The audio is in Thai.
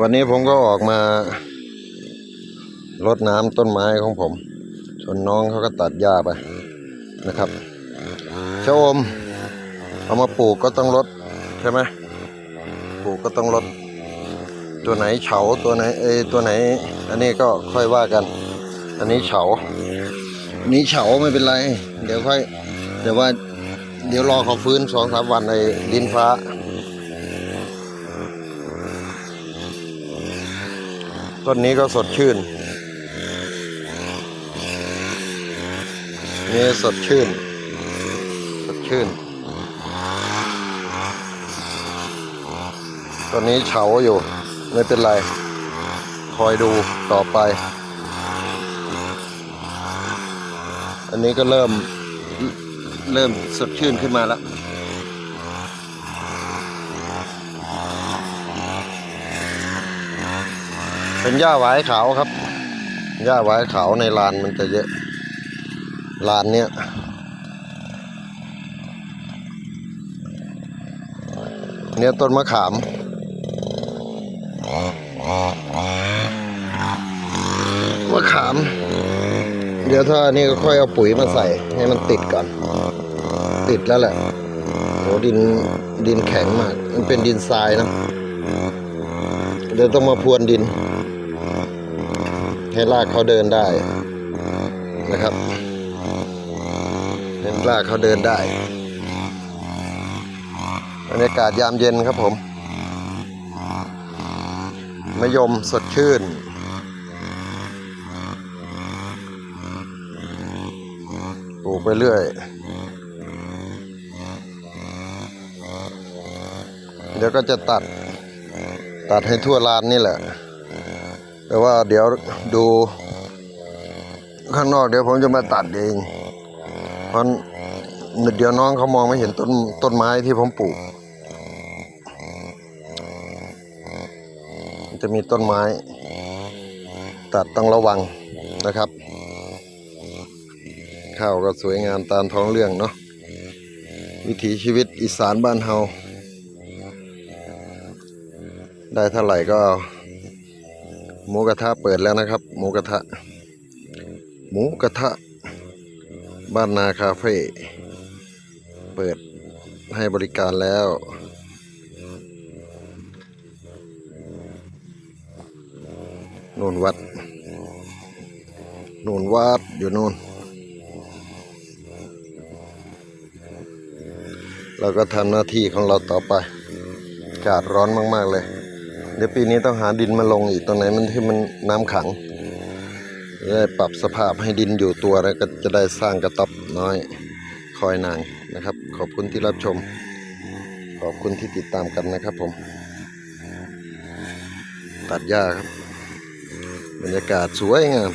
วันนี้ผมก็ออกมารดน้ำต้นไม้ของผม ส่วนน้องเขาก็ตัดหญ้าไปนะครับชะอม เอามาปลูกก็ต้องรดใช่ไหมปลูกก็ต้องรดตัวไหนเฉาตัวไหนเอตัวไหน อันนี้ก็ค่อยว่ากัน อันนี้เฉาอันนี้เฉาไม่เป็นไร เดี๋ยวค่อยเดี๋ยวว่า เดี๋ยวรอเขาฟื้นสองสามวันในดินฟ้า ต้นนี้ก็สดชื่น นี่สดชื่น สดชื่น ต้นนี้เฉาอยู่ ไม่เป็นไร คอยดูต่อไป อันนี้ก็เริ่ม เริ่มสดชื่นขึ้นมาแล้ว เป็นหญ้าหวายขาวครับหญ้าหวายขาวในลานมันจะเยอะลานเนี้ยเนี่ยต้นมะขาม มะขาม เดี๋ยวถ้านี่ก็ค่อยเอาปุ๋ยมาใส่ให้มันติดก่อน ติดแล้วแหละโหดินดินแข็งมาก มันเป็นดินทรายนะเดี๋ยวต้องมาพรวนดิน ให้รากเขาเดินได้นะครับให้รากเขาเดินได้บรรยากาศยามเย็นครับผมมะยมสดชื่น ปลูกไปเรื่อย เดี๋ยวก็จะตัด ตัดให้ทั่วลานนี่แหละ แต่ว่าเดี๋ยวดูข้างนอกเดี๋ยวผมจะมาตัดเอง เพราะเดี๋ยวน้องเขามองไม่เห็นต้นต้นไม้ที่ผมปลูก จะมีต้นไม้ ตัดต้องระวังนะครับ ข้าวก็สวยงามตามท้องเรื่องเนาะวิถีชีวิตอีสานบ้านเฮาได้เท่าไหร่ก็ หมูกระทะเปิดแล้วนะครับ หมูกระทะ หมูกระทะ บ้านนาคาเฟ่เปิดให้บริการแล้ว นูนวัด นูนวัดอยู่นู่นเราก็ทำหน้าที่ของเราต่อไปอากาศร้อนมาก ๆ เลย เดี๋ยวปีนี้ต้องหาดินมาลงอีกตรงไหนมันที่มันน้ำขังได้ปรับสภาพให้ดินอยู่ตัวแล้วก็จะได้สร้างกระต๊อบน้อยคอยนางนะครับ ขอบคุณที่รับชม ขอบคุณที่ติดตามกันนะครับผม ตัดหญ้าครับ บรรยากาศสวยงาม